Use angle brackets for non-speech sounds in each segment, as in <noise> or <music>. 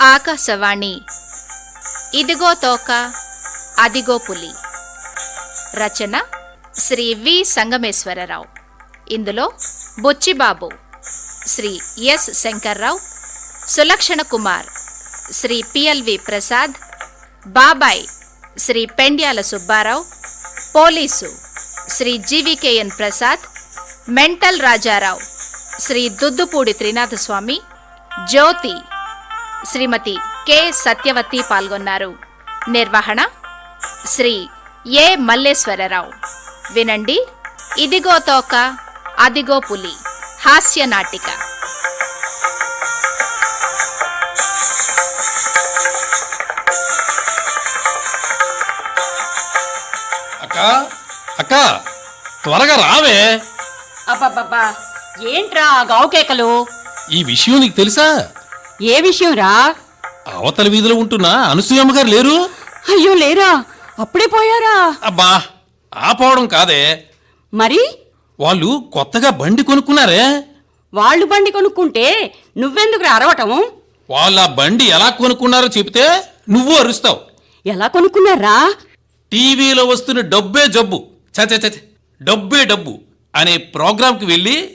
ఆకాశవాణి. ఇదిగో తోక అదిగో పులి. రచన శ్రీ వి సంగమేశ్వరరావు. ఇందులో బొచ్చిబాబు శ్రీ ఎస్ శంకర్రావు సులక్షణ కుమార్ శ్రీ పిఎల్వి ప్రసాద్ బాబాయ్ Shri Pendyala Subbarao police Shri GVKN Prasad mental Rajarao Shri Duddupudi Trinathaswamy Jyothi Shrimati K. Satyavathi పాల్గొన్నారు. నిర్వహణ శ్రీ ఏ. మల్లేశ్వరరావు. వినండి ఇదిగో తోక అదిగో పులి హాస్య నాటిక. అక్క అక్క త్వరగా రావే. అబ్బబ్బబ్బా ఏంట్రా ఆ గావుకేకలు ఈ విషయం నీకు తెలుసా? ఏ విషయం రా? అవతల వీధిలో ఉంటున్న? అనసూయమ్మ గారు లేరు? అయ్యో లేరా. అప్పుడే పోయారా? అబ్బా ఆపోవడం కాదే. మరి? వాళ్ళు కొత్తగా బండి కొనుక్కున్నారే? వాళ్ళు బండి కొనుక్కుంటే నువ్వెందుకు అరవటం? వాళ్ళు ఆ బండి ఎలా కొనుక్కున్నారో చెబితే నువ్వు అరుస్తావు. ఎలా కొనుక్కున్నారా? టీవీలో వస్తున్న డబ్బే జబ్బు. చచ చచ డబ్బే డబ్బు అనే ప్రోగ్రాంకి వెళ్ళి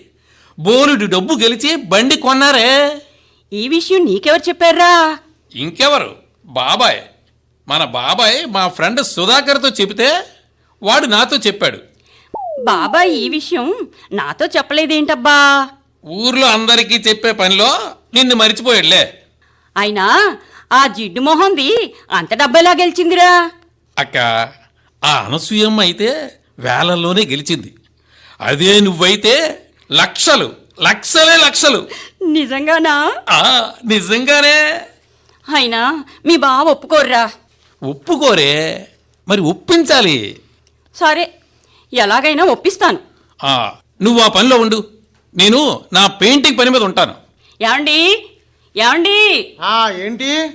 బోలుడు డబ్బు గెలిచి బండి కొన్నారే. ఈ విషయం నీకెవరు చెప్పారా? ఇంకెవరు? బాబాయ్. మన బాబాయ్ మా ఫ్రెండ్ సుధాకర్తో చెబితే వాడు నాతో చెప్పాడు. బాబా ఈ విషయం నాతో చెప్పలేదేంటబ్బా? ఊర్లో అందరికీ చెప్పే పనిలో నిన్ను మరిచిపోయాడులే. అయినా ఆ జిడ్డు మొహంది అంత డబ్బెలా గెలిచిందిరా? అక్క ఆ అనసూయమ్మ అయితే వేలల్లోనే గెలిచింది. అదే నువ్వైతే లక్షలు లక్షలే లక్షలు. నిజంగానా? ఆ నిజంగానే. అయినా మీ బావ ఒప్పుకోర్రా. ఒప్పుకోరే. మరి ఒప్పించాలి. సరే ఎలాగైనా ఒప్పిస్తాను. ఆ నువ్వు ఆ పనిలో ఉండు. నేను నా పెయింటింగ్ పని మీద ఉంటాను. ఏమండి? ఏమండి? ఆ ఏంటి?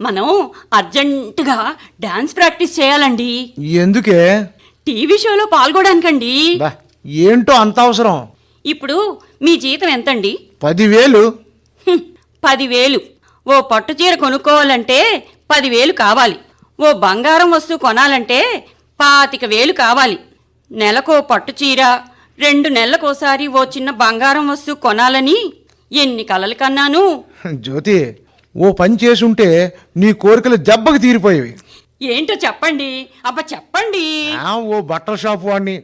మనం అర్జెంటుగా డాన్స్ ప్రాక్టీస్ చేయాలండి. ఎందుకే? టీవీ షోలో పాల్గొడానికండి బా ఏంటో అంత అవసరం. ఇప్పుడు మీ జీతం ఎంతండి? పదివేలు. హ్మ్, పదివేలు. ఓ పట్టు చీర కొనుక్కోవాలంటే పదివేలు కావాలి. ఓ బంగారం వస్తువు కొనాలంటే పాతిక వేలు కావాలి. నెలకో పట్టు చీర రెండు నెలలకోసారి ఓ చిన్న బంగారం వస్తువు కొనాలని ఎన్ని కలలు కన్నాను? జ్యోతి ఓ పని చేసుంటే నీ కోరికలు దెబ్బకి తీరిపోయేవి. ఏంటో చెప్పండి? అబ్బా చెప్పండి. ఆ, ఓ బట్టల షాపు వాడిని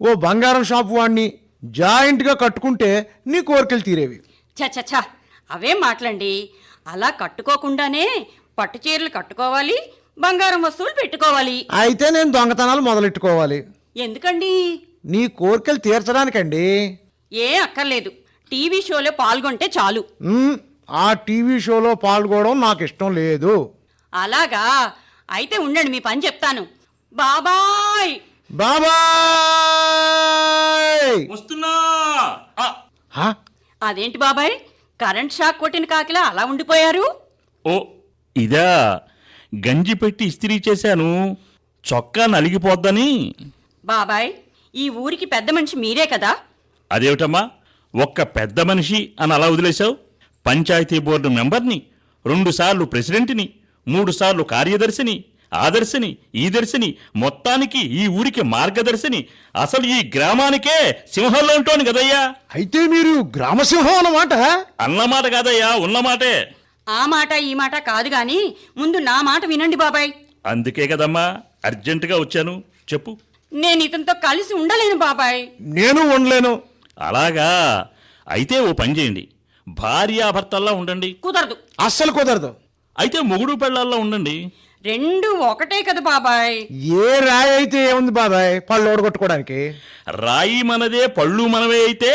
ఓ బంగారం షాపు వాడిని జాయింట్గా కట్టుకుంటే నీ కోరికలు తీరేవి. చ చ చ అవే మాటలండి. అలా కట్టుకోకుండానే పట్టు చీరలు కట్టుకోవాలి బంగారం వస్తువులు పెట్టుకోవాలి. అయితే నేను దొంగతనాలు మొదలెట్టుకోవాలి. ఎందుకండి? నీ కోరికలు తీర్చడానికండి. ఏ అక్కర్లేదు. టీవీ షోలో పాల్గొంటే చాలు. ఆ టీవీ షోలో పాల్గొనడం నాకు ఇష్టం లేదు. అలాగా? అయితే ఉండండి మీ పని చెప్తాను. బాబాయ్! బాబాయ్! వస్తున్నా! హా? అదేంటి బాబాయ్? కరెంట్ షాక్ కొట్టిన కాకిలా అలా ఉండిపోయారు? ఓ ఇదా. గంజి పెట్టి ఇస్త్రీ చేశాను. చొక్కా నలిగిపోద్దని. బాబాయ్ ఈ ఊరికి పెద్ద మనిషి మీరే కదా? అదేమిటమ్మా? ఒక్క పెద్ద మనిషి అని అలా వదిలేశావు? పంచాయతీ బోర్డు మెంబర్ని రెండుసార్లు ప్రెసిడెంట్ని మూడుసార్లు కార్యదర్శిని ఆదర్శిని ఈదర్శిని మొత్తానికి ఈ ఊరికి మార్గదర్శిని. అసలు ఈ గ్రామానికే సింహంలో ఉంటాను కదయ్యా. అయితే మీరు గ్రామసింహం అన్నమాట? అన్నమాట కాదయ్యా ఉన్నమాటే ఆ మాట ఈ మాట కాదు గాని ముందు నా మాట వినండి బాబాయ్. అందుకే కదమ్మా అర్జెంటుగా వచ్చాను. చెప్పు. నేను ఇతనితో కలిసి ఉండలేను బాబాయ్. నేను ఉండలేను. అలాగా? అయితే ఓ పని చేయండి. భార్యాభర్తల్లా ఉండండి. కుదరదు. అస్సలు కుదరదు. అయితే మొగుడు పెళ్ళాల్లో ఉండండి. రెండు ఒకటే కదా బాబాయ్. ఏ రాయి అయితే ఏముంది బాబాయ్? పళ్ళు ఓడగొట్టుకోవడానికి రాయి మనదే పళ్ళు మనవే అయితే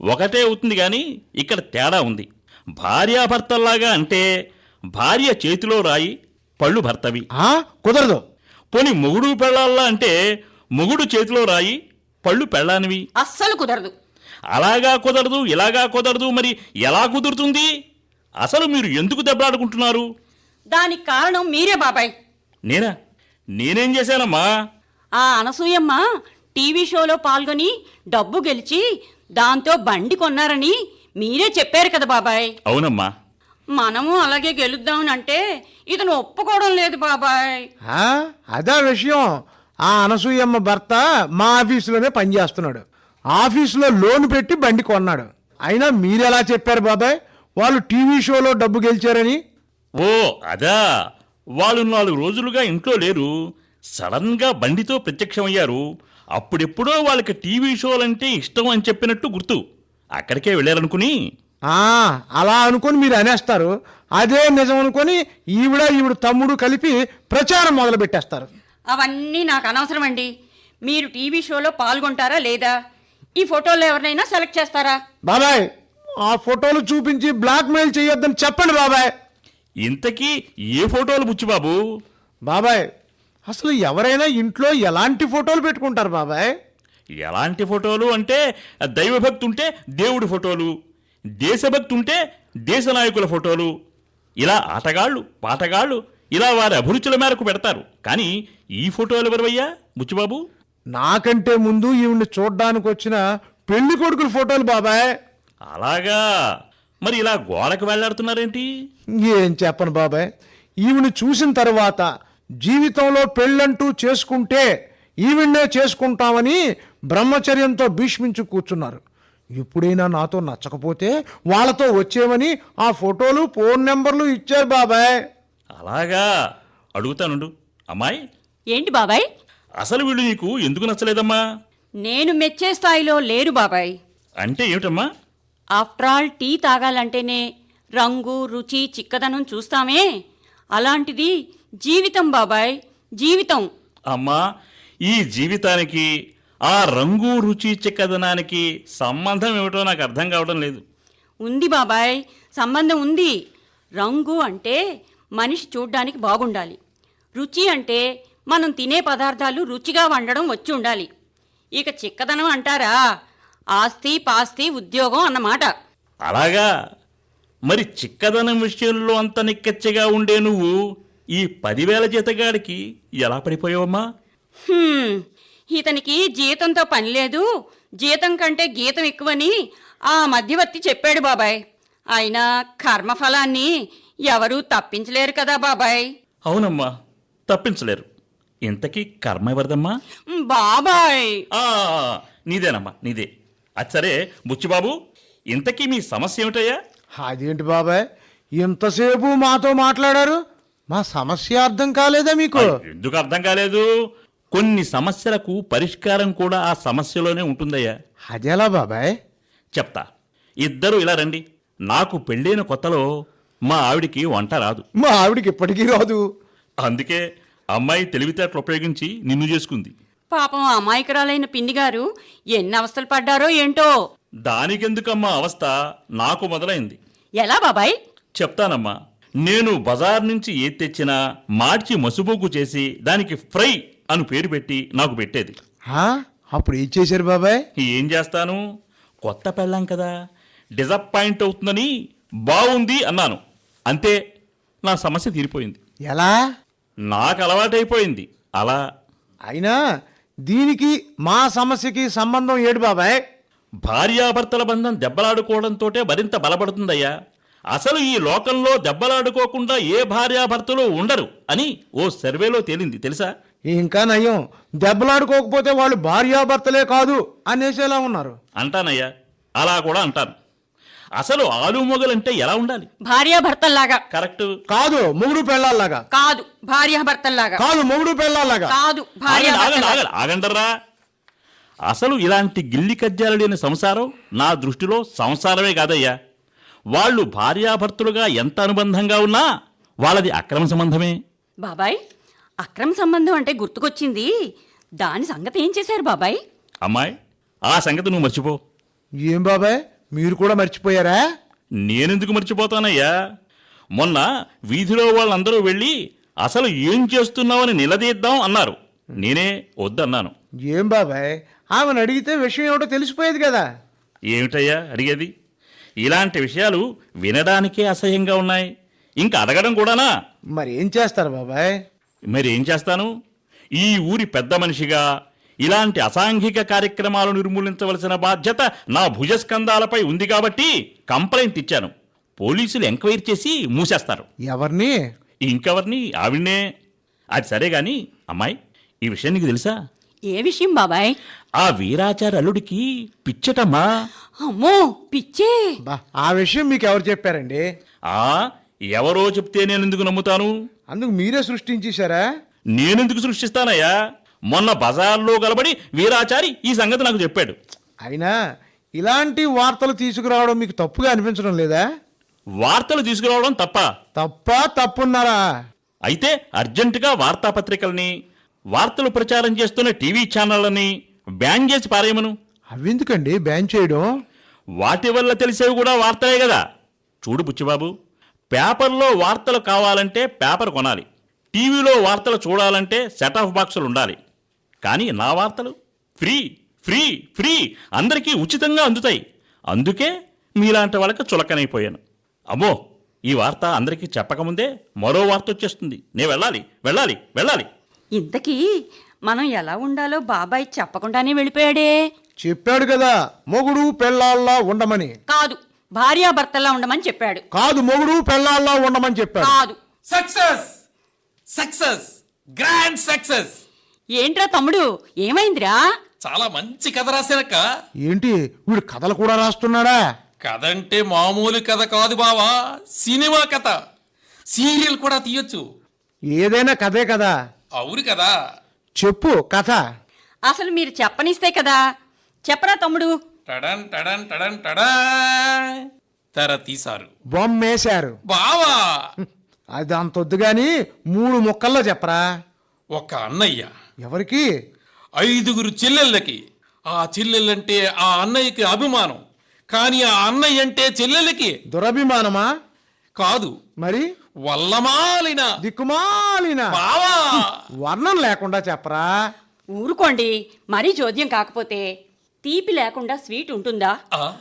ఒకటే అవుతుంది కానీ ఇక్కడ తేడా ఉంది. భార్యాభర్తల్లాగా అంటే భార్య చేతిలో రాయి పళ్ళు భర్తవి. ఆ? కుదరదు. పోని మొగుడు పెళ్ళాల్లా అంటే మొగుడు చేతిలో రాయి పళ్ళు పెళ్ళానివి. అస్సలు కుదరదు. అలాగా కుదరదు ఇలాగా కుదరదు మరి ఎలా కుదురుతుంది? అసలు మీరు ఎందుకు దెబ్బలాడుకుంటున్నారు? దానికి కారణం మీరే బాబాయ్. నేనా? నేనేం చేశానమ్మా? ఆ అనసూయమ్మ టీవీ షోలో పాల్గొని డబ్బు గెలిచి దాంతో బండి కొన్నారని మీరే చెప్పారు కదా బాబాయ్. అవునమ్మా. మనము అలాగే గెలుద్దామని అంటే ఇతను ఒప్పుకోవడం లేదు బాబాయ్. ఆ, అదా విషయం. ఆ అనసూయమ్మ భర్త మా ఆఫీసులోనే పనిచేస్తున్నాడు. ఆఫీసులో లోన్ పెట్టి బండి కొన్నాడు. అయినా మీరెలా చెప్పారు బాబాయ్? వాళ్ళు టీవీ షోలో డబ్బు గెలిచారని ఓ అదా. వాళ్ళు నాలుగు రోజులుగా ఇంట్లో లేరు. సడన్గా బండితో ప్రత్యక్షమయ్యారు. అప్పుడెప్పుడో వాళ్ళకి టీవీ షోలంటే ఇష్టం అని చెప్పినట్టు గుర్తు. అక్కడికే వెళ్ళారనుకుని. ఆ, అలా అనుకొని మీరు అనేస్తారు. అదే నిజం అనుకొని ఈవిడ ఈవిడ తమ్ముడు కలిపి ప్రచారం మొదలు పెట్టేస్తారు అవన్నీ నాకు అనవసరం అండి మీరు టీవీ షోలో పాల్గొంటారా లేదా? ఈ ఫోటోలో ఎవరినైనా సెలెక్ట్ చేస్తారా? బాబాయ్ ఆ ఫోటోలు చూపించి బ్లాక్మెయిల్ చేయొద్దని చెప్పండి బాబాయ్. ఇంతకీ ఏ ఫోటోలు బుచ్చిబాబు? బాబాయ్ అసలు ఎవరైనా ఇంట్లో ఎలాంటి ఫోటోలు పెట్టుకుంటారు బాబాయ్? ఎలాంటి ఫోటోలు అంటే దైవభక్తి ఉంటే దేవుడి ఫోటోలు దేశభక్తి ఉంటే దేశ నాయకుల ఫోటోలు. ఇలా ఆటగాళ్ళు పాటగాళ్ళు ఇలా వారి అభిరుచుల మేరకు పెడతారు. కానీ ఈ ఫోటోలు ఎవరివయ్యా బుచ్చిబాబు? నాకంటే ముందు ఈవిడ్ని చూడ్డానికి వచ్చిన పెళ్ళి కొడుకుల ఫోటోలు బాబాయ్. అలాగా. మరి ఇలా గోడకు వెళ్ళాడుతున్నారేంటి? ఏం చెప్పను బాబాయ్. ఈవిని చూసిన తర్వాత జీవితంలో పెళ్ళంటూ చేసుకుంటే ఈవిడ్నే చేసుకుంటామని బ్రహ్మచర్యంతో భీష్మించి కూర్చున్నారు. ఎప్పుడైనా నాతో నచ్చకపోతే వాళ్ళతో వచ్చేవని ఆ ఫోటోలు ఫోన్ నెంబర్లు ఇచ్చారు బాబాయ్. అలాగా. అడుగుతానుండు. అమ్మాయి? ఏంటి బాబాయ్? అసలు వీళ్ళు నీకు ఎందుకు నచ్చలేదమ్మా? నేను మెచ్చే స్థాయిలో లేరు బాబాయ్. అంటే ఏమిటమ్మా? ఆఫ్టర్ ఆల్ టీ తాగాలంటేనే రంగు రుచి చిక్కదనం చూస్తామే. అలాంటిది జీవితం బాబాయ్ జీవితం. అమ్మా ఈ జీవితానికి ఆ రంగు రుచి చిక్కదనానికి సంబంధం ఏమిటో నాకు అర్థం కావడం లేదు. ఉంది బాబాయ్ సంబంధం ఉంది. రంగు అంటే మనిషి చూడ్డానికి బాగుండాలి. రుచి అంటే మనం తినే పదార్థాలు రుచిగా వండడం వచ్చి ఉండాలి. ఇక చిక్కదనం అంటారా? ఆస్తి పాస్తి ఉద్యోగం అన్నమాట. అలాగా? మరి చిక్కదనం విషయంలో అంత నిక్కచ్చగా ఉండే నువ్వు ఈ పదివేల జీతగాడికి ఎలా పడిపోయావమ్మా? హ్మ్, ఇతనికి జీతంతో పని లేదు. జీతం కంటే గీతం ఎక్కువని ఆ మధ్యవర్తి చెప్పాడు బాబాయ్. అయినా కర్మఫలాన్ని ఎవరూ తప్పించలేరు కదా బాబాయ్. అవునమ్మా తప్పించలేరు. ఇంతకీ కర్మ ఎవరిదమ్మా? బాబాయ్! ఆ, నీదేనమ్మా నీదే. అది సరే. బుచ్చిబాబు ఇంతకీ మీ సమస్య ఏమిటయ్యా? అదేంటి బాబాయ్? ఇంతసేపు మాతో మాట్లాడారు? మా సమస్య అర్థం కాలేదా మీకు? ఎందుకు అర్థం కాలేదు? కొన్ని సమస్యలకు పరిష్కారం కూడా ఆ సమస్యలోనే ఉంటుందయ్యా. అదెలా బాబాయ్? చెప్తా. ఇద్దరు ఇలా రండి. నాకు పెళ్ళైన కొత్తలో మా ఆవిడికి వంట రాదు. మా ఆవిడికి ఇప్పటికీ రాదు. అందుకే అమ్మాయి తెలివితేటలు ఉపయోగించి నిన్ను చేసుకుంది. పాపం అమాయకురాలైన పిండి గారు ఎన్ని అవస్థలు పడ్డారో ఏంటో? దానికెందుకమ్మా అవస్థ? నాకు మొదలైంది. ఎలా బాబాయ్? చెప్తానమ్మా. నేను బజార్ నుంచి ఏది తెచ్చినా మార్చి మసుబోకు చేసి దానికి ఫ్రై అని పేరు పెట్టి నాకు పెట్టేది? అప్పుడు ఏం చేశారు బాబాయ్? ఏం చేస్తాను? కొత్త పెళ్ళాం కదా. డిసప్పాయింట్ అవుతుందని బాగుంది అన్నాను. అంతే నా సమస్య తీరిపోయింది. ఎలా? నాకు అలవాటైపోయింది. అలా. అయినా దీనికి మా సమస్యకి సంబంధం ఏడు బాబాయ్? భార్యాభర్తల బంధం దెబ్బలాడుకోవడంతోటే మరింత బలపడుతుందయ్యా. అసలు ఈ లోకంలో దెబ్బలాడుకోకుండా ఏ భార్యాభర్తలు ఉండరు అని ఓ సర్వేలో తేలింది తెలుసా? ఇంకా నయం. దెబ్బలాడుకోకపోతే వాళ్ళు భార్యాభర్తలే కాదు అనేసేలా ఉన్నారు. అంటానయ్యా. అలా కూడా అంటాను. అసలు ఆలుమొగలంటే ఎలా ఉండాలి? భార్యాభర్తల్లాగా. కరెక్ట్. కాదు మొగుడు పెళ్ళాలాగా కాదు భార్యాభర్తల్లాగా. కాదు మొగుడు పెళ్ళాలాగా కాదు ఆగండి, ఆగండి, భార్యాభర్తల్లాగా ఆగండి, ఆగండర్రా. అసలు ఇలాంటి గిల్లి కజ్జాలు లేని సంసారం నా దృష్టిలో సంసారమే కాదయ్యా. వాళ్ళు భార్యాభర్తలుగా ఎంత అనుబంధంగా ఉన్నా వాళ్ళది అక్రమ సంబంధమే. బాబాయ్ అక్రమ సంబంధం అంటే గుర్తుకొచ్చింది. దాని సంగతి ఏం చేశారు బాబాయ్? అమ్మాయి ఆ సంగతి నువ్వు మర్చిపో. ఏం బాబాయ్? మీరు కూడా మర్చిపోయారా? నేనెందుకు మర్చిపోతానయ్యా? మొన్న వీధిలో వాళ్ళందరూ వెళ్ళి అసలు ఏం చేస్తున్నావని నిలదీద్దాం అన్నారు. నేనే వద్దన్నాను. ఏం బాబాయ్? ఆమెను అడిగితే విషయం ఏమిటో తెలిసిపోయేది కదా. ఏమిటయ్యా అడిగేది? ఇలాంటి విషయాలు వినడానికే అసహ్యంగా ఉన్నాయి. ఇంకా అడగడం కూడానా? మరి ఏం చేస్తారు బాబాయ్? మరి ఏం చేస్తాను? ఈ ఊరి పెద్ద మనిషిగా ఇలాంటి అసాంఘిక కార్యక్రమాలు నిర్మూలించవలసిన బాధ్యత నా భుజస్కంధాలపై ఉంది కాబట్టి కంప్లైంట్ ఇచ్చాను. పోలీసులు ఎంక్వైరీ చేసి మూసేస్తారు. ఎవరిని? ఇంకెవరిని? ఆవిడ్నే. అది సరే గాని అమ్మాయి ఈ విషయం నీకు తెలుసా? ఏ విషయం బాబాయ్? ఆ వీరాచార అల్లుడికి పిచ్చటమ్మా. అమ్మో పిచ్చే. బా ఆ విషయం మీకు ఎవరు చెప్పారండి? ఆ ఎవరో చెప్తే నేను ఎందుకు నమ్ముతాను? అందుకు మీరే సృష్టించేశారా? నేనెందుకు సృష్టిస్తానయ్యా? మొన్న బజార్లో గలబడి వీరాచారి ఈ సంగతి నాకు చెప్పాడు. అయినా ఇలాంటి వార్తలు తీసుకురావడం మీకు తప్పుగా అనిపించడం లేదా? వార్తలు తీసుకురావడం తప్ప. తప్ప తప్పున్నారా? అయితే అర్జెంటుగా వార్తాపత్రికల్ని వార్తలు ప్రచారం చేస్తున్న టీవీ ఛానళ్ళని బ్యాన్ చేసి పారేయమను. అవెందుకండి బ్యాన్ చేయడం? వాటి వల్ల తెలిసేవి కూడా వార్తలే కదా. చూడు బుచ్చిబాబు పేపర్లో వార్తలు కావాలంటే పేపర్ కొనాలి. టీవీలో వార్తలు చూడాలంటే సెట్ ఆఫ్ బాక్సులు ఉండాలి. కానీ నా వార్తలు ఫ్రీ ఫ్రీ ఫ్రీ అందరికీ ఉచితంగా అందుతాయి. అందుకే మీలాంటి వాళ్ళకి చులకనైపోయాను. అమ్మో ఈ వార్త అందరికీ చెప్పకముందే మరో వార్త వచ్చేస్తుంది. నేను వెళ్ళాలి వెళ్ళాలి వెళ్ళాలి. ఇంతకీ మనం ఎలా ఉండాలో బాబాయ్ చెప్పకుండానే వెళ్ళిపోయాడే. చెప్పాడు కదా మొగుడు పెళ్ళాల్లా ఉండమని. కాదు భార్యాభర్తలా ఉండమని చెప్పాడు. కాదు మొగుడు పెళ్ళాల్లా ఉండమని చెప్పాడు. కాదు. సక్సెస్ సక్సెస్ గ్రాండ్ సక్సెస్ ఏంట్రా తమ్ముడు? ఏమైందిరా? చాలా మంచి కథ రాశానక్క ఏంటి? వీడు కథలు కూడా రాస్తున్నాడా? కథ అంటే మామూలు కథ కాదు బావా సినిమా కథ. సీరియల్ కూడా తీయొచ్చు. ఏదైనా కథే కదా. అవును కదా. చెప్పు కథ. అసలు మీరు చెప్పనిస్తే కదా. చెప్పరా తమ్ముడు? టడన్ టడన్ టడన్ టడా తెర తీశారు. బొమ్మేశారు. బావా! అది అంతొద్దు గాని మూడు ముక్కల్లో చెప్పరా. ఒక అన్నయ్య. ఎవరికి? ఐదుగురు చెల్లెళ్ళకి. ఆ చెల్లెళ్ళంటే ఆ అన్నయ్యకి అభిమానం. కానీ ఆ అన్నయ్య అంటే చెల్లెళ్ళకి దురభిమానమా? కాదు. మరి? వల్లమాలిన. దిక్కుమాలిన. బావా! వర్ణం లేకుండా చెప్పరా? ఊరుకోండి. మరీ చోద్యం కాకపోతే తీపి లేకుండా స్వీట్ ఉంటుందా? ఆ,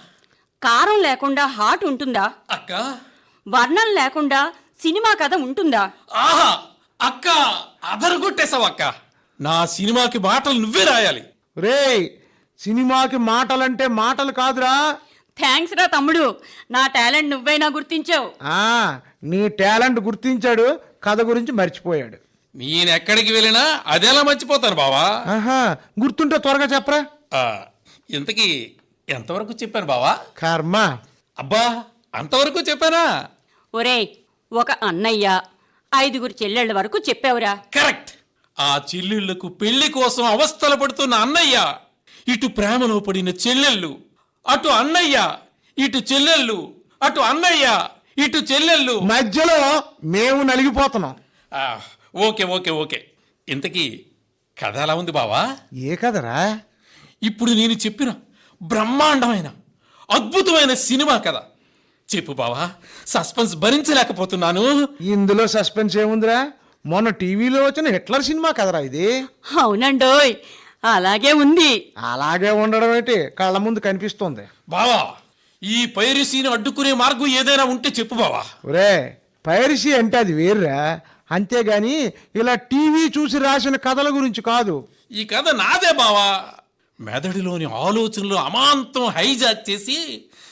కారం లేకుండా హాట్ ఉంటుందా? అక్క. వర్ణం లేకుండా సినిమా కథ ఉంటుందా? ఆహా! అక్క అదరగొట్టేశావు అక్క. నా సినిమాకి మాటలు నువ్వే రాయాలి. రేయ్ సినిమాకి మాటలంటే మాటలు కాదురా. థ్యాంక్స్ రా తమ్ముడు. నా టాలెంట్ నువ్వైనా గుర్తించావు. ఆ నీ టాలెంట్ గుర్తించాడు కథ గురించి మర్చిపోయాడు. నేను ఎక్కడికి వెళ్ళినా అదెలా మర్చిపోతాను బావా? ఆహా గుర్తుంటే త్వరగా చెప్పరా? ఆ, ఇంతకీ ఎంతవరకు చెప్పాను బావా? కర్మ. అబ్బా అంతవరకు చెప్పానా? ఒరేయ్ ఒక అన్నయ్య ఐదుగురు చెల్లెళ్ళ వరకు చెప్పావురా. కరెక్ట్. ఆ చెల్లెళ్ళకు పెళ్ళి కోసం అవస్థలు పడుతున్న అన్నయ్య ఇటు ప్రేమలో పడిన చెల్లెళ్ళు అటు అన్నయ్య ఇటు చెల్లెళ్ళు అటు అన్నయ్య ఇటు చెల్లెళ్ళు. మధ్యలో మేము నలిగిపోతున్నాం. ఆ, ఓకే ఓకే ఓకే. ఇంతకీ కథ ఎలా ఉంది బావా? ఏ కదరా ఇప్పుడు నేను చెప్పిన బ్రహ్మాండమైన అద్భుతమైన సినిమా కథ. చెప్పు బావా సస్పెన్స్ భరించలేకపోతున్నాను. ఇందులో సస్పెన్స్ ఏముందిరా? మొన్న టీవీలో వచ్చిన హిట్లర్ సినిమా కదరా ఇది? అవునండోయ్ అలాగే ఉంది. అలాగే ఉండడం ఏంటి? కళ్ళ ముందు కనిపిస్తోంది. బావా ఈ పైరసీని అడ్డుకునే మార్గం ఏదైనా ఉంటే చెప్పు బావా. ఒరే పైరసీ అంటే అది వేర్రా? అంతేగాని ఇలా టీవీ చూసి రాసిన కథల గురించి కాదు. ఈ కథ నాదే బావా. మెదడులోని ఆలోచనలు అమాంతం హైజాక్ చేసి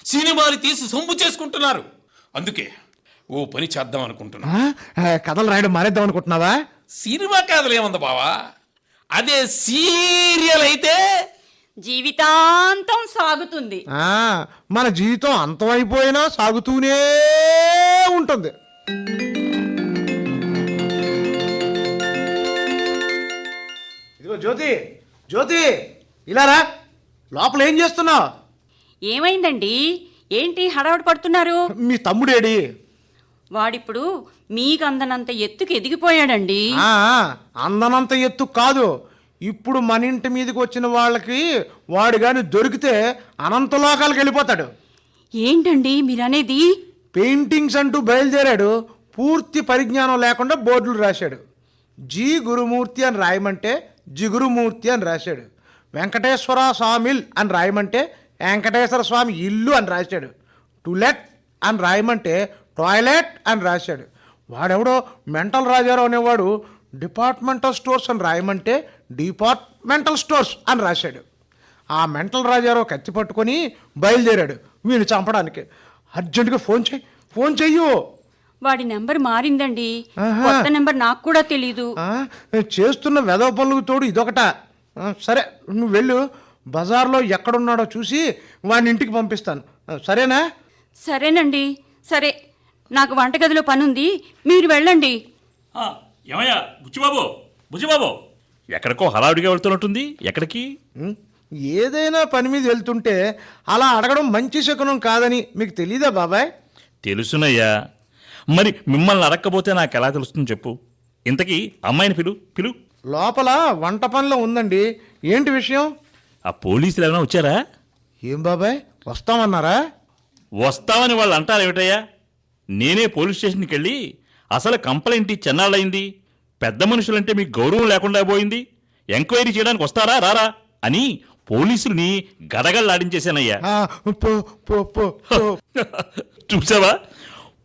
సినిమాని తీసి సొంపు చేసుకుంటున్నారు. అందుకే ఓ పని చేద్దాం అనుకుంటున్నా. కథలు రాయడం మానేద్దాం అనుకుంటున్నావా? సినిమా కథలు ఏముంది బావా అదే సీరియల్ అయితే జీవితాంతం సాగుతుంది. ఆ, మన జీవితం అంతమైపోయినా సాగుతూనే ఉంటుంది. ఇదిగో జ్యోతి జ్యోతి ఇలా రా. లోపల ఏం చేస్తున్నావు? ఏమైందండి? ఏంటి హడావుడి పడుతున్నారు? మీ తమ్ముడేడి? వాడిప్పుడు మీకు అందనంత ఎత్తుకు ఎదిగిపోయాడండి. అందనంత ఎత్తు కాదు. ఇప్పుడు మన ఇంటి మీదకి వచ్చిన వాళ్ళకి వాడు కానీ దొరికితే అనంత లోకాలకు వెళ్ళిపోతాడు. ఏంటండి మీరనేది? పెయింటింగ్స్ అంటూ బయలుదేరాడు. పూర్తి పరిజ్ఞానం లేకుండా బోర్డులు రాశాడు. జి గురుమూర్తి అని రాయమంటే జిగురుమూర్తి అని రాశాడు. వెంకటేశ్వర స్వామిల్ అని రాయమంటే వెంకటేశ్వర స్వామి ఇల్లు అని రాశాడు. టులెట్ అని రాయమంటే టాయిలెట్ అని రాశాడు. వాడెవడో మెంటల్ రాజారావు అనేవాడు డిపార్ట్మెంటల్ స్టోర్స్ అని రాయమంటే డిపార్ట్మెంటల్ స్టోర్స్ అని రాశాడు. ఆ మెంటల్ రాజారావు కత్తి పట్టుకొని బయలుదేరాడు వీడిని చంపడానికి. అర్జెంటుగా ఫోన్ చేయి ఫోన్ చెయ్యు. వాడి నెంబర్ మారిందండి. కొత్త నెంబర్ నాకు కూడా తెలీదు. చేస్తున్న వెదవ పనులకు తోడు ఇదొకట. సరే నువ్వు వెళ్ళు. బజార్లో ఎక్కడున్నాడో చూసి వాడిని ఇంటికి పంపిస్తాను. సరేనా? సరేనండి. సరే. నాకు వంటగదిలో పనుంది మీరు వెళ్ళండి. ఆ, ఏమయ్యా బుచ్చిబాబు బుచ్చిబాబు. ఎక్కడికో హడావుడిగా వెళ్తున్నట్టుంది ఎక్కడికి? ఏదైనా పని మీద వెళ్తుంటే అలా అడగడం మంచి శకునం కాదని మీకు తెలీదా బాబాయ్? తెలుసునయ్యా. మరి మిమ్మల్ని అడక్కపోతే నాకు ఎలా తెలుస్తుంది చెప్పు. ఇంతకీ అమ్మాయిని పిలు పిలు. లోపల వంట పనిలో ఉందండి. ఏంటి విషయం? ఆ పోలీసులు ఏమైనా వచ్చారా? ఏం బాబాయ్? వస్తామన్నారా? వస్తామని వాళ్ళు అంటారు ఏమిటయ్యా నేనే పోలీస్ స్టేషన్కి వెళ్ళి అసలు కంప్లైంట్ ఇచ్చి ఎన్నాళ్ళయింది? పెద్ద మనుషులంటే మీకు గౌరవం లేకుండా పోయింది? ఎంక్వైరీ చేయడానికి వస్తారా రారా? అని పోలీసుల్ని గడగడలాడించేశానయ్యా ఆ, పో, పో, పో, పో. <laughs> చూసావా?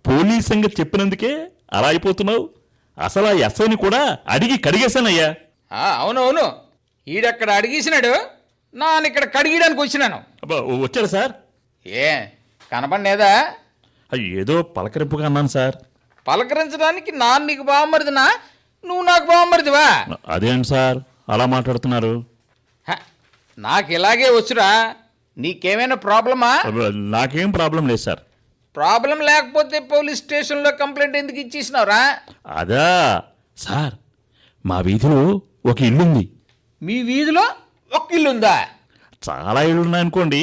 పోలీస్ సంగతి చెప్పినందుకే అలా అయిపోతున్నావు. అసలు ఆ ఎస్ఐని కూడా అడిగి కడిగేశానయ్యా. ఆ, అవునవును. ఈడక్కడ అడిగేసినాడు? నాన్న ఇక్కడ కడిగడానికి వచ్చినాను. అబ్బా వచ్చారా సార్? ఏ కనపడలేదా? అయ్య, ఏదో పలకరింపుగా అన్నాను సార్. పలకరించడానికి నాన్న నీకు బాగుమరిదినా నువ్వు నాకు బాగుమరిదివా అదేంటి సార్ అలా మాట్లాడుతున్నారు. హ, నాకు ఇలాగే వచ్చురా. నీకేమైనా ప్రాబ్లమా? నాకేం ప్రాబ్లం లేదు సార్. ప్రాబ్లం లేకపోతే పోలీస్ స్టేషన్లో కంప్లైంట్ ఎందుకు ఇచ్చేసినావురా? అదా సార్ మా వీధిలో ఒక ఇల్లుంది. మీ వీధిలో ఒక్క ఇల్లు ఉందా చాలా ఇళ్ళు ఉన్నాయనుకోండి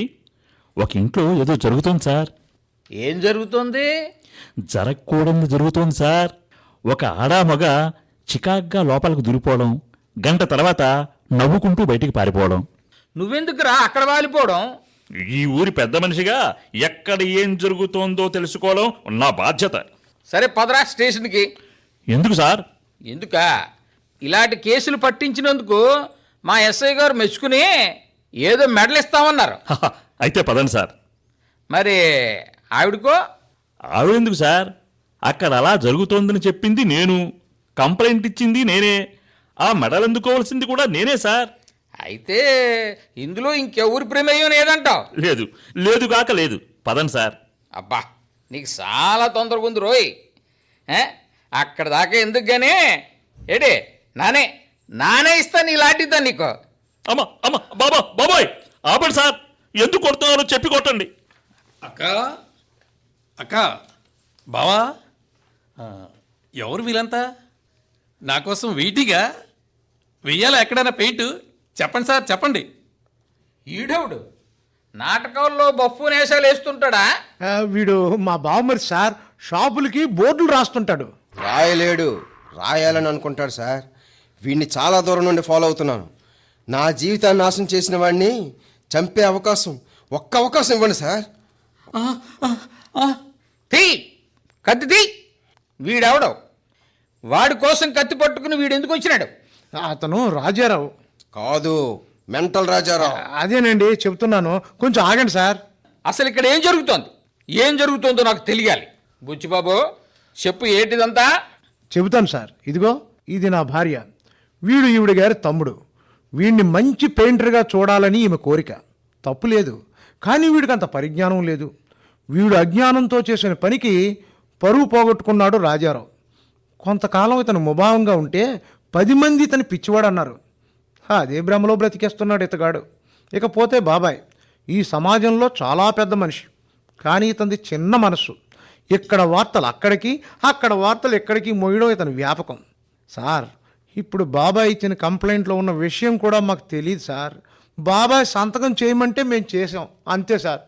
ఒక ఇంట్లో ఏదో జరుగుతుంది సార్. ఏం జరుగుతుంది? జరగకూడదు జరుగుతోంది సార్. ఒక ఆడా మగ చికాగ్గా లోపలికి దూరిపోవడం గంట తర్వాత నవ్వుకుంటూ బయటికి పారిపోవడం. నువ్వెందుకురా అక్కడ వాలిపోవడం? ఈ ఊరి పెద్ద మనిషిగా ఎక్కడ ఏం జరుగుతోందో తెలుసుకోవడం నా బాధ్యత. సరే పదరా స్టేషన్కి. ఎందుకు సార్? ఎందుక? ఇలాంటి కేసులు పట్టించినందుకు మా ఎస్ఐ గారు మెచ్చుకుని ఏదో మెడల్ ఇస్తామన్నారు అయితే పదండి సార్. మరి ఆవిడకో? ఆవిడెందుకు సార్? అక్కడ అలా జరుగుతోందని చెప్పింది నేను. కంప్లైంట్ ఇచ్చింది నేనే. ఆ మెడల్ అందుకోవాల్సింది కూడా నేనే సార్. అయితే ఇందులో ఇంకెవరి ప్రమేయం లేదంటావు? లేదు. లేదు కాక లేదు. పదండి సార్. అబ్బా నీకు చాలా తొందరగా ఉంది రోయ్. ఏ? అక్కడ దాకా ఎందుకు గానీ? ఏడే నానే నానే ఇస్తా నీ లాంటిద్దా నీకు. అమ్మ అమ్మ బాబా బాబాయ్ ఆపండి సార్. ఎందుకు కొడుతున్నారో చెప్పి కొట్టండి. అక్క అక్క బావా? ఎవరు వీళ్ళంతా? నా కోసం వెయిటిగా వెయ్యాలా ఎక్కడైనా పెయింట్? చెప్పండి సార్ చెప్పండి. ఈడవుడు? నాటకాల్లో బఫ్ఫు నేషాలు వేస్తుంటాడా? ఆ, వీడు మా బావమరి సార్ షాపులకి బోర్డులు రాస్తుంటాడు. రాయలేడు. రాయాలని అనుకుంటాడు సార్. వీడిని చాలా దూరం నుండి ఫాలో అవుతున్నాను. నా జీవితాన్ని నాశనం చేసిన వాడిని చంపే అవకాశం ఒక్క అవకాశం ఇవ్వండి సార్. తీ కత్తి తీ. వీడెవడవు వాడి కోసం కత్తి పట్టుకుని వీడు ఎందుకు వచ్చినాడు? అతను రాజారావు. కాదు మెంటల్ రాజారావు. అదేనండి చెప్తున్నాను. కొంచెం ఆగండి సార్. అసలు ఇక్కడ ఏం జరుగుతోంది? ఏం జరుగుతోందో నాకు తెలియాలి. బుచ్చిబాబు చెప్పు ఏంటిదంతా? చెబుతాను సార్. ఇదిగో ఇది నా భార్య. వీడు ఈవిడ గారి తమ్ముడు. వీడిని మంచి పెయింటర్గా చూడాలని ఈమె కోరిక. తప్పు లేదు. కానీ వీడికి అంత పరిజ్ఞానం లేదు. వీడు అజ్ఞానంతో చేసిన పనికి పరువు పోగొట్టుకున్నాడు రాజారావు. కొంతకాలం ఇతను ముభావంగా ఉంటే పది మంది ఇతని పిచ్చివాడు అన్నారు అదే భ్రమలో బ్రతికేస్తున్నాడు ఇతగాడు. ఇకపోతే బాబాయ్ ఈ సమాజంలో చాలా పెద్ద మనిషి కానీ ఇతనిది చిన్న మనస్సు. ఇక్కడ వార్తలు అక్కడికి అక్కడ వార్తలు ఎక్కడికి మోయడం ఇతని వ్యాపకం. సార్ ఇప్పుడు బాబాయ్ ఇచ్చిన కంప్లైంట్లో ఉన్న విషయం కూడా మాకు తెలియదు సార్. బాబాయ్ సంతకం చేయమంటే మేము చేసాం అంతే సార్.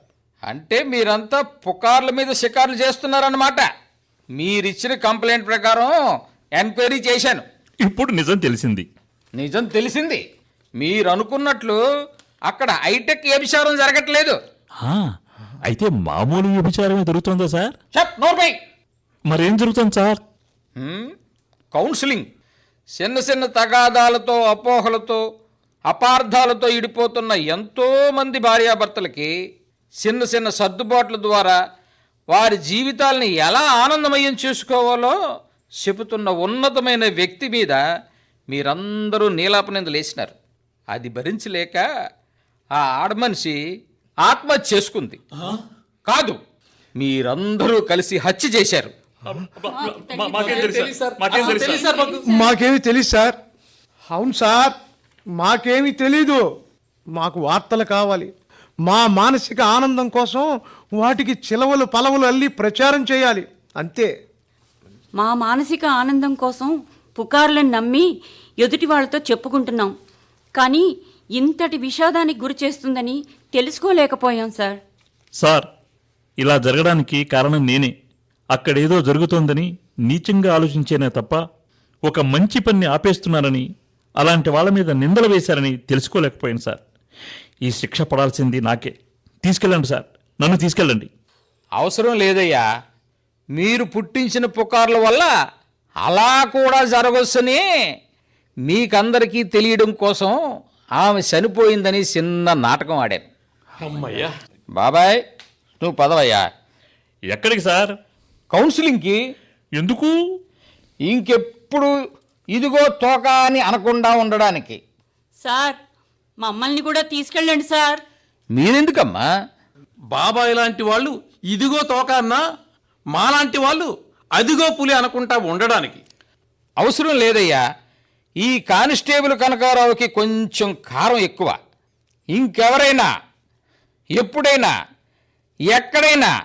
అంటే మీరంతా పుకార్ల మీద షికార్లు చేస్తున్నారన్నమాట. మీరిచ్చిన కంప్లైంట్ ప్రకారం ఎంక్వైరీ చేశాను. ఇప్పుడు నిజం తెలిసింది. నిజం తెలిసింది. మీరు అనుకున్నట్లు అక్కడ హైటెక్ వ్యభిచారం జరగట్లేదు. ఆ, అయితే మామూలు వ్యభిచారమే జరుగుతుందా సార్? నోర్మై మరేం జరుగుతుంది సార్? కౌన్సిలింగ్. చిన్న చిన్న తగాదాలతో అపోహలతో అపార్థాలతో ఇడిపోతున్న ఎంతో మంది భార్యాభర్తలకి చిన్న చిన్న సర్దుబాట్ల ద్వారా వారి జీవితాలని ఎలా ఆనందమయం చేసుకోవాలో చెబుతున్న ఉన్నతమైన వ్యక్తి మీద మీరందరూ నీలాపనిందలు వేసినారు. అది భరించలేక ఆ ఆడమనిషి ఆత్మహత్య చేసుకుంది. కాదు మీరందరూ కలిసి హత్య చేశారు? మాకేమి తెలియదు సార్. అవును సార్ మాకేమీ తెలీదు. మాకు వార్తలు కావాలి. మా మానసిక ఆనందం కోసం వాటికి చిలవలు పలవలు అల్లి ప్రచారం చేయాలి. అంతే. మా మానసిక ఆనందం కోసం పుకార్లను నమ్మి ఎదుటి వాళ్ళతో చెప్పుకుంటున్నాం. కానీ ఇంతటి విషాదానికి గురి చేస్తుందని తెలుసుకోలేకపోయాం సార్. సార్ ఇలా జరగడానికి కారణం నేనే. అక్కడేదో జరుగుతోందని నీచంగా ఆలోచించేనే తప్ప ఒక మంచి పని ఆపేస్తున్నారని అలాంటి వాళ్ళ మీద నిందలు వేశారని తెలుసుకోలేకపోయాను సార్. ఈ శిక్ష పడాల్సింది నాకే. తీసుకెళ్ళండి సార్. నన్ను తీసుకెళ్ళండి. అవసరం లేదయ్యా. మీరు పుట్టించిన పుకార్ల వల్ల అలా కూడా జరగొచ్చని మీకందరికీ తెలియడం కోసం ఆమె చనిపోయిందని చిన్న నాటకం ఆడాను. అమ్మయ్యా. బాబాయ్ నువ్వు పదవయ్యా. ఎక్కడికి సార్? కౌన్సిలింగ్కి. ఎందుకు? ఇంకెప్పుడు ఇదిగో తోక అని అనకుండా ఉండడానికి. సార్ మమ్మల్ని కూడా తీసుకెళ్ళండి సార్. మీరెందుకమ్మా? బాబాయ్ లాంటి వాళ్ళు ఇదిగో తోక అన్నా మాలాంటి వాళ్ళు అదిగో పులి అనుకుంటా ఉండడానికి. అవసరం లేదయ్యా. ఈ కానిస్టేబుల్ కనకారావుకి కొంచెం కారం ఎక్కువ. ఇంకెవరైనా ఎప్పుడైనా ఎక్కడైనా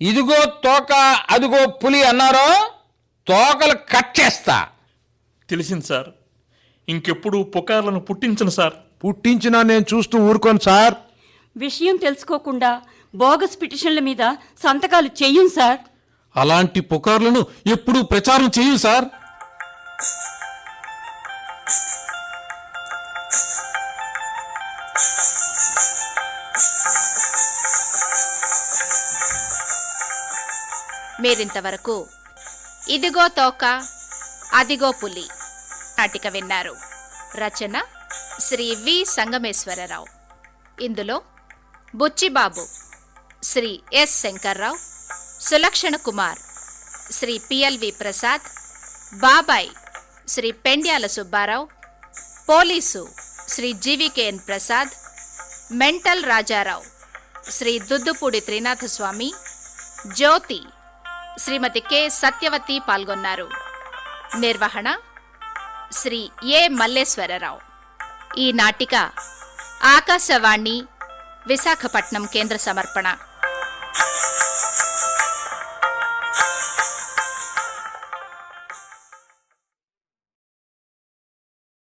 ఇదిగో తోక అదిగో పులి అన్నారో తోకలు కట్ చేస్తా. తెలిసింది సార్. ఇంకెప్పుడు పుకార్లను పుట్టించను సార్. పుట్టించినా నేను చూస్తూ ఊరుకోను సార్. విషయం తెలుసుకోకుండా బోగస్ పిటిషన్ల మీద సంతకాలు చెయ్యం సార్. అలాంటి పుకార్లను ఎప్పుడూ ప్రచారం చేయు సార్. మీరింతవరకు ఇదిగో తోక అదిగో పులి నాటిక విన్నారు. రచన శ్రీ వి. సంగమేశ్వరరావు. ఇందులో బుచ్చిబాబు శ్రీ ఎస్. శంకర్రావు సులక్షణ కుమార్ శ్రీ పిఎల్వి ప్రసాద్ బాబాయ్ Shri Pendyala Subbarao police Shri GVKN Prasad mental Rajarao Shri Duddupudi Trinathaswamy Jyothi Shrimati K. Satyavathi పాల్గొన్నారు. నిర్వహణ శ్రీ ఏ. మల్లేశ్వరరావు. ఈ నాటిక ఆకాశవాణి విశాఖపట్నం కేంద్ర సమర్పణ.